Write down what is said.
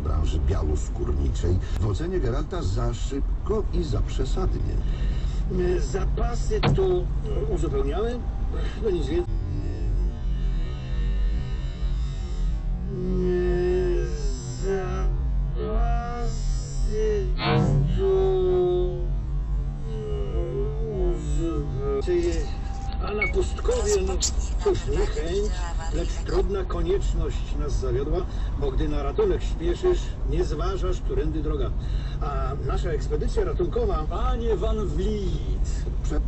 branży białoskórniczej w ocenie Geralta za szybko i za przesadnie. E, Zapasy tu uzupełniałem. No nic więcej. E, Zapasy tu. A na pustkowie, no cóż, nie chęć, lecz trudna konieczność nas zawiodła, bo gdy na ratunek śpieszysz, nie zważasz, którędy droga. A nasza ekspedycja ratunkowa Panie Van Vliet, Prze-